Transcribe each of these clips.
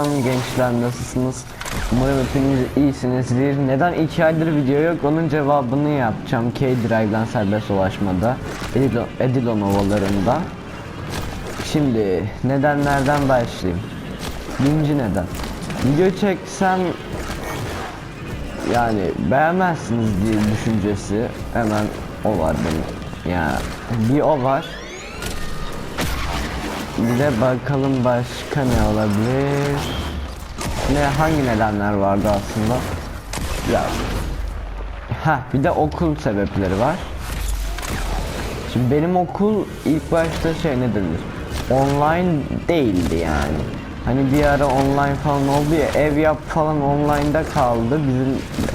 Selam gençler nasılsınız? Umarım hepiniz iyisinizdir. Neden 2 aydır video yok? Onun cevabını yapacağım. K-Drive'dan serbest ulaşmada. Edilon, Edilon ovalarında. Şimdi nedenlerden başlayayım. Birinci neden. Video çeksem yani beğenmezsiniz diye düşüncesi hemen o var benim. Ya bir o var. Bir de bakalım başka ne olabilir? Ne hangi nedenler vardı aslında? Ya. Ha bir de okul sebepleri var. Şimdi benim okul ilk başta şey ne denir? Online değildi yani. Hani bir ara online falan oldu ya ev yap falan online'da kaldı. Bizim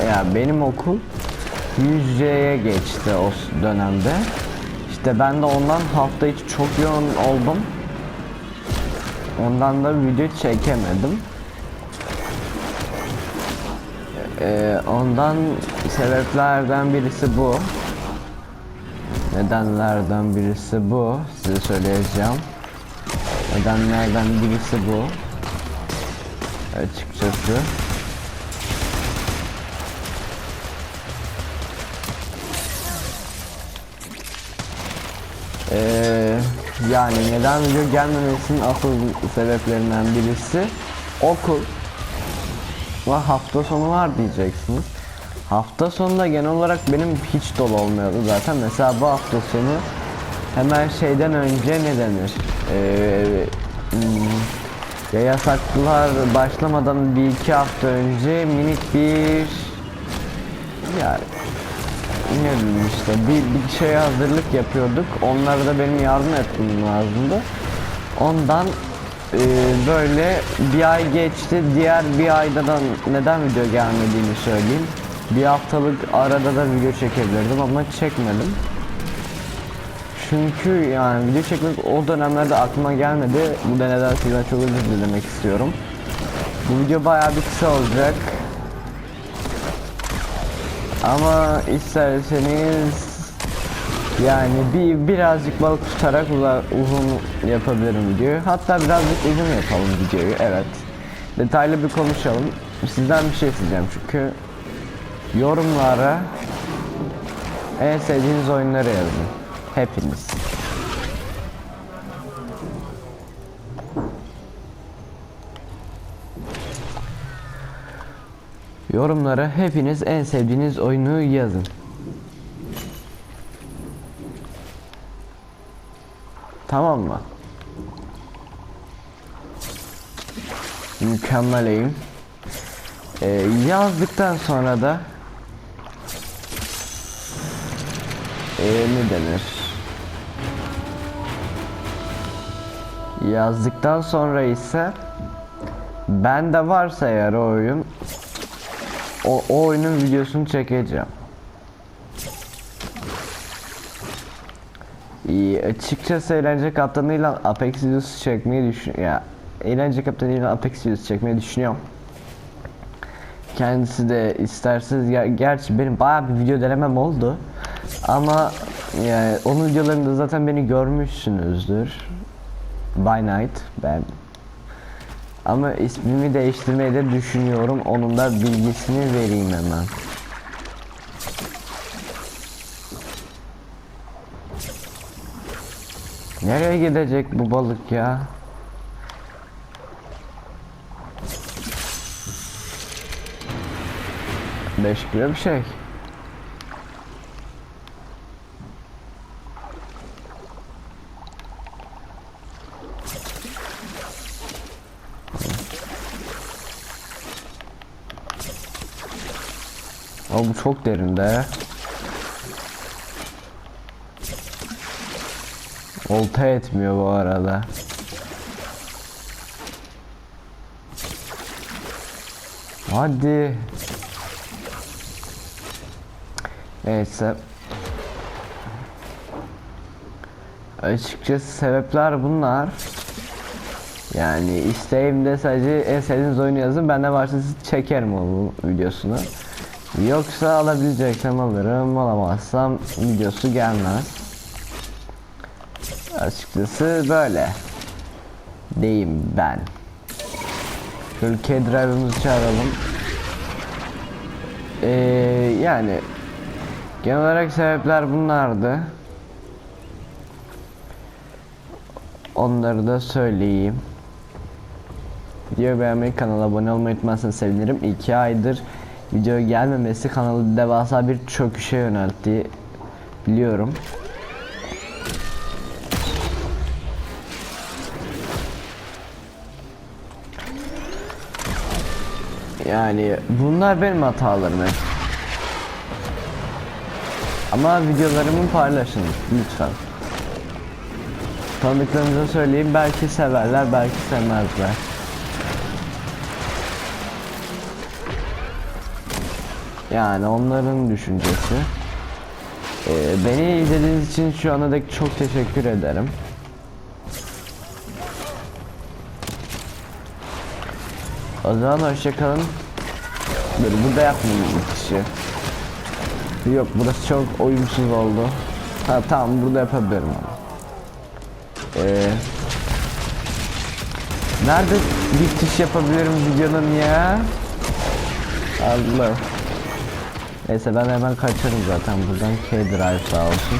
ya benim okul yüzeye geçti o dönemde. İşte ben de ondan hafta içi çok yoğun oldum. Ondan da video çekemedim. Ee, ondan sebeplerden birisi bu. Nedenlerden birisi bu. Size söyleyeceğim. Nedenlerden birisi bu. Açıkçası. Ee, yani neden video gelmemesinin asıl sebeplerinden birisi okul ve hafta sonu var diyeceksiniz. Hafta sonunda genel olarak benim hiç dolu olmuyordu zaten. Mesela bu hafta sonu hemen şeyden önce ne denir? Ee, ya yasaklar başlamadan bir iki hafta önce minik bir yani ne bileyim işte bir, bir şeye hazırlık yapıyorduk. Onlara da benim yardım etmem lazımdı. Ondan e, böyle bir ay geçti. Diğer bir ayda da neden video gelmediğini söyleyeyim. Bir haftalık arada da video çekebilirdim ama çekmedim. Çünkü yani video çekmek o dönemlerde aklıma gelmedi. Bu da neden sizden çok özür dilemek istiyorum. Bu video bayağı bir kısa olacak. Ama isterseniz yani bir birazcık balık tutarak uza- uzun yapabilirim videoyu. Hatta birazcık uzun yapalım videoyu. Evet. Detaylı bir konuşalım. Sizden bir şey isteyeceğim çünkü yorumlara en sevdiğiniz oyunları yazın. Hepiniz. Yorumlara hepiniz en sevdiğiniz oyunu yazın. Tamam mı? Mükemmeleyim. Ee, yazdıktan sonra da ee, ne denir? Yazdıktan sonra ise bende varsa eğer o oyun o, o oyunun videosunu çekeceğim. İyi, açıkçası eğlence kaptanıyla Apex videosu çekmeyi düşün ya eğlence kaptanıyla Apex videosu çekmeyi düşünüyorum. Kendisi de isterseniz ya, gerçi benim bayağı bir video denemem oldu. Ama yani onun videolarında zaten beni görmüşsünüzdür. By Night ben. Ama ismimi değiştirmeyi de düşünüyorum. Onun da bilgisini vereyim hemen. Nereye gidecek bu balık ya? Beş bir şey. Ama bu çok derinde. Olta etmiyor bu arada. Hadi. Neyse. Açıkçası sebepler bunlar. Yani isteğimde sadece en sevdiğiniz oyunu yazın. Ben de varsa çekerim o videosunu. Yoksa alabileceksem alırım. Alamazsam videosu gelmez. Açıkçası böyle. Deyim ben. Şöyle K-Drive'ımızı çağıralım. Ee, yani genel olarak sebepler bunlardı. Onları da söyleyeyim. Videoyu beğenmeyi, kanala abone olmayı unutmazsanız sevinirim. 2 aydır video gelmemesi kanalı devasa bir çöküşe yöneltti. Biliyorum. Yani bunlar benim hatalarım hep. Ama videolarımı paylaşın lütfen. Tanıdıklarınıza söyleyeyim belki severler belki sevmezler. Yani onların düşüncesi. Ee, beni izlediğiniz için şu ana dek çok teşekkür ederim. O zaman hoşçakalın. Dur burada yapmayayım bitişi. Yok burası çok uyumsuz oldu. Ha tamam burada yapabilirim ama. Ee, nerede bitiş yapabilirim videonun ya? Allah. Neyse ben hemen kaçarım zaten buradan K-Drive sağ olsun.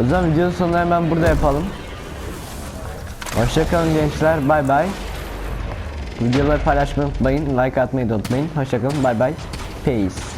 O zaman videonun sonunu hemen burada yapalım. Hoşçakalın gençler bay bay. Videoları paylaşmayı unutmayın. Like atmayı unutmayın. Hoşçakalın bay bay. Peace.